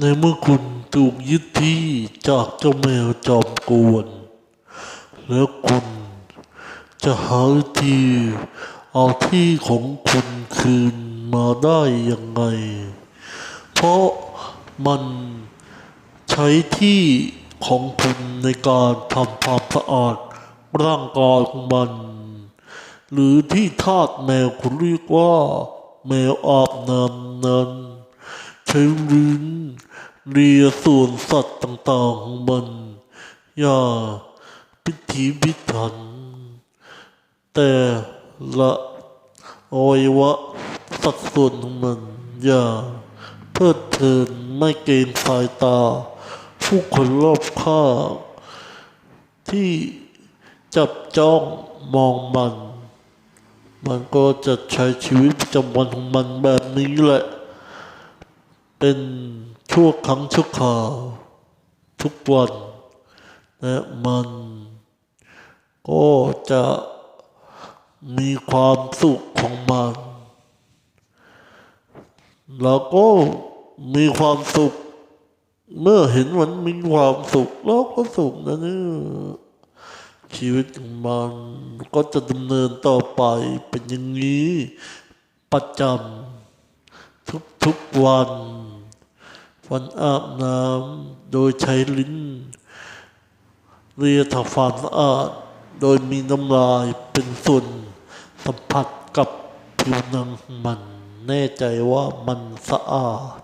ในเมื่อคุณถูกยึดที่จากเจ้าแมวจอมกวน แล้วคุณจะหาวิธีเอาที่ของคุณคืนมาได้ยังไง เพราะมันใช้ที่ของคุณในการทำความสะอาดร่างกายของมัน หรือที่ทาสแมวคุณเรียกว่า แมวอาบน้ำนั้น ช้ลิ้นเลียส่วนสัตว์ต่างๆของมันอย่าพิถีพิถัน แต่ละอวัยวะสัดส่วนของมันอย่าเพิดเพลินไม่เกรงสายตา ผู้คนรอบข้างที่จับจ้องมองมัน มันก็จะใช้ชีวิตประจำวันของมันแบบนี้แหละ เป็นชั่วครั้งชั่วคราวทุกวันและมันก็จะมีความสุขของมันแล้วก็มีความสุข เมื่อเห็นมันมีความสุขเราก็สุขนะเนี่ยชีวิตของมันก็จะดำเนินต่อไปเป็นอย่างนี้ประจำทุกๆวัน วันอาบน้ำโดยใช้ลิ้น เรียทำความสะอาด โดยมีน้ำลายเป็นส่วนสัมผัสกับผิวหนังมัน แน่ใจว่ามันสะอาด